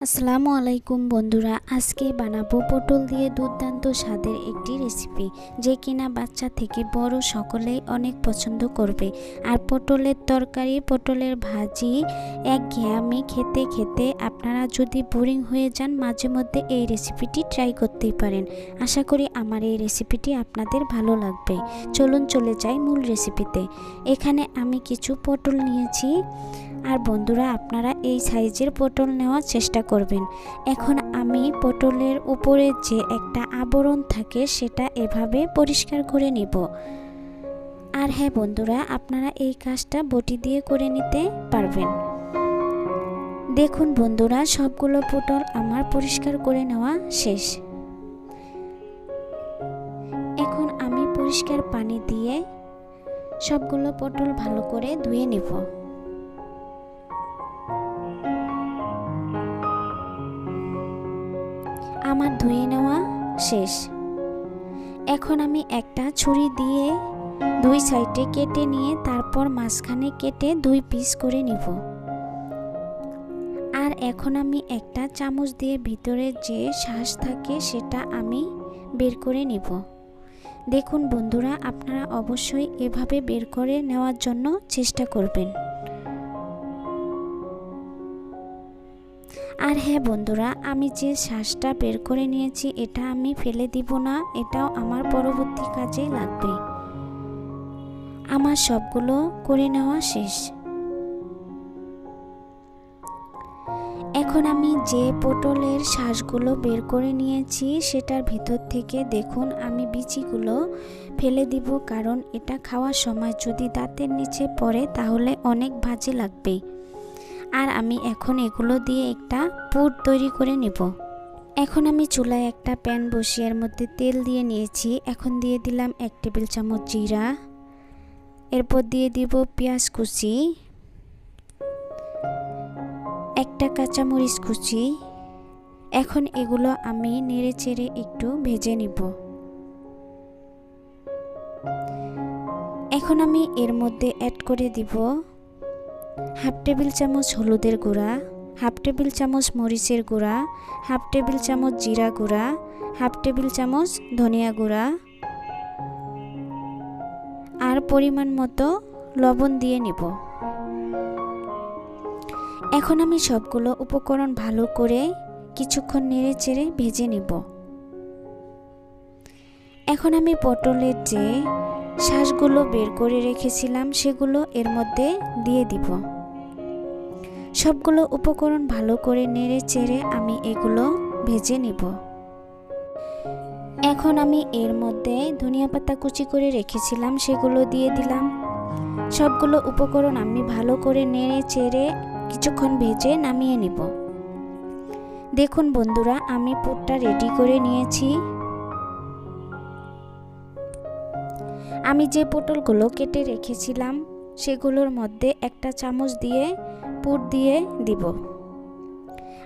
আসসালামু আলাইকুম বন্ধুরা, আজকে বানাবো পটল দিয়ে দুর্দান্ত স্বাদের একটি রেসিপি যে কিনা বাচ্চা থেকে বড় সকলেই অনেক পছন্দ করবে। আর পটলের তরকারি, পটলের ভাজি এক ঘেয়ামি খেতে খেতে আপনারা যদি বোরিং হয়ে যান, মাঝে মধ্যে এই রেসিপিটি ট্রাই করতেই পারেন। আশা করি আমার এই রেসিপিটি আপনাদের ভালো লাগবে। চলুন চলে যাই মূল রেসিপিতে এখানে আমি কিছু পটল নিয়েছি। আর বন্ধুরা, আপনারা এই সাইজের পটল নেওয়ার চেষ্টা করবেন। এখন আমি পটলের উপরে যে একটা আবরণ থাকে, সেটা এভাবে পরিষ্কার করে নিব। আর হ্যাঁ বন্ধুরা, আপনারা এই কাজটা বটি দিয়ে করে নিতে পারবেন। দেখুন বন্ধুরা, সবগুলো পটল আমার পরিষ্কার করে নেওয়া শেষ। এখন আমি পরিষ্কার পানি দিয়ে সবগুলো পটল ভালো করে ধুয়ে নেব। আমার ধুয়ে নেওয়া শেষ। এখন আমি একটা ছুরি দিয়ে দুই সাইডে কেটে নিয়ে তারপর মাঝখানে কেটে দুই পিস করে নিব। আর এখন আমি একটা চামচ দিয়ে ভিতরে যে শ্বাস থাকে সেটা আমি বের করে নিব। দেখুন বন্ধুরা, আপনারা অবশ্যই এভাবে বের করে নেওয়ার জন্য চেষ্টা করবেন। আর হ্যাঁ বন্ধুরা, আমি যে শ্বাসটা বের করে নিয়েছি, এটা আমি ফেলে দিব না, এটাও আমার পরবর্তী কাজে লাগবে। আমার সবগুলো করে নেওয়া শেষ। এখন আমি যে পটলের শ্বাসগুলো বের করে নিয়েছি, সেটার ভিতর থেকে দেখুন, আমি বিচিগুলো ফেলে দিব, কারণ এটা খাওয়ার সময় যদি দাঁতের নিচে পড়ে, তাহলে অনেক বাজে লাগবে। আর আমি এখন এগুলো দিয়ে একটা পুর তৈরি করে নেব। এখন আমি চুলায় একটা প্যান বসিয়ে মধ্যে তেল দিয়ে নিয়েছি। এখন দিয়ে দিলাম এক টেবিল চামচ জিরা। এরপর দিয়ে দিব পেঁয়াজ কুচি। একটা কাঁচামরিচ কুচি। এখন এগুলো আমি নেড়ে চেড়ে একটু ভেজে নিব। এখন আমি এর মধ্যে অ্যাড করে দিব হাফ টেবিল চামচ হলুদের গুঁড়া, হাফ টেবিল চামচ মরিচের গুঁড়া, হাফ টেবিল চামচ জিরা গুঁড়া, হাফ টেবিল চামচ ধনিয়া গুঁড়া। আর পরিমাণ মতো লবণ দিয়ে নেব। এখন আমি সবগুলো উপকরণ ভালো করে কিছুক্ষণ নেড়ে চেড়ে ভেজে নিব। এখন আমি পটলের যে শ্বাসগুলো বের করে রেখেছিলাম, সেগুলো এর মধ্যে দিয়ে দিব। সবগুলো উপকরণ ভালো করে নেড়ে চেড়ে আমি এগুলো ভেজে নিব। এখন আমি এর মধ্যে ধনিয়া পাতা কুচি করে রেখেছিলাম, সেগুলো দিয়ে দিলাম। সবগুলো উপকরণ আমি ভালো করে নেড়ে চেড়ে কিছুক্ষণ ভেজে নামিয়ে নিব। দেখুন বন্ধুরা, আমি পুরটা রেডি করে নিয়েছি। আমি যে পটলগুলো কেটে রেখেছিলাম, সেগুলোর মধ্যে একটা চামচ দিয়ে পুর দিয়ে দিব।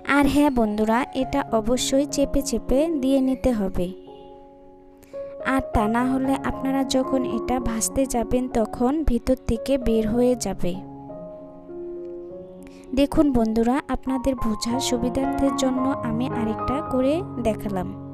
আর হ্যাঁ বন্ধুরা, এটা অবশ্যই চেপে চেপে দিয়ে নিতে হবে। আর তা না হলে আপনারা যখন এটা ভাজতে যাবেন, তখন ভিতর থেকে বের হয়ে যাবে। দেখুন বন্ধুরা, আপনাদের বোঝার সুবিধার্থের জন্য আমি আরেকটা করে দেখালাম।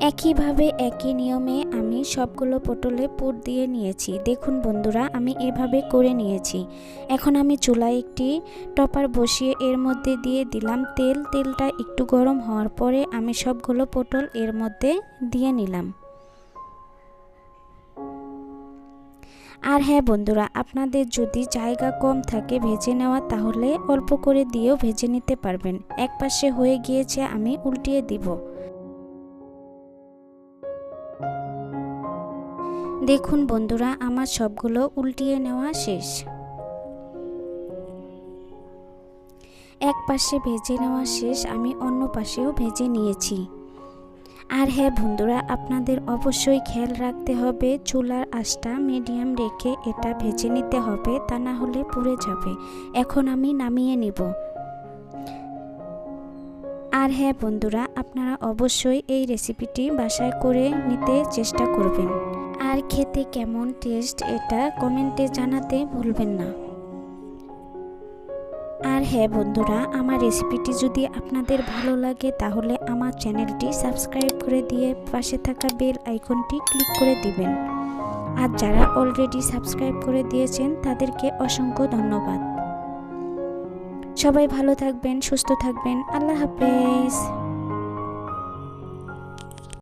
একইভাবে একই নিয়মে আমি সবগুলো পটলে পুর দিয়ে নিয়েছি। দেখুন বন্ধুরা, আমি এভাবে করে নিয়েছি। এখন আমি চুলায় একটি টপার বসিয়ে এর মধ্যে দিয়ে দিলাম তেল। তেলটা একটু গরম হওয়ার পরে আমি সবগুলো পটল এর মধ্যে দিয়ে নিলাম। আর হ্যাঁ বন্ধুরা, আপনাদের যদি জায়গা কম থাকে ভেজে নেওয়া, তাহলে অল্প করে দিয়েও ভেজে নিতে পারবেন। এক পাশে হয়ে গিয়েছে, আমি উল্টিয়ে দিব। দেখুন বন্ধুরা, আমার সবগুলো উল্টিয়ে নেওয়া শেষ। এক পাশে ভেজে নেওয়া শেষ, আমি অন্য পাশেও ভেজে নিয়েছি। আর হ্যাঁ বন্ধুরা, আপনাদের অবশ্যই খেয়াল রাখতে হবে, চুলার আঁচটা মিডিয়াম রেখে এটা ভেজে নিতে হবে, তা না হলে পুড়ে যাবে। এখন আমি নামিয়ে নিব। আর হ্যাঁ বন্ধুরা, আপনারা অবশ্যই এই রেসিপিটি বাসায় করে নিতে চেষ্টা করবেন। আর খেতে কেমন টেস্ট এটা কমেন্টে জানাতে ভুলবেন না। আর হ্যাঁ বন্ধুরা, আমার রেসিপিটি যদি আপনাদের ভালো লাগে তাহলে আমার চ্যানেলটি সাবস্ক্রাইব করে দিয়ে পাশে থাকা বেল আইকনটি ক্লিক করে দিবেন। আর যারা অলরেডি সাবস্ক্রাইব করে দিয়েছেন তাদেরকে অসংখ্য ধন্যবাদ। সবাই ভালো থাকবেন, সুস্থ থাকবেন, আল্লাহ হাফেজ।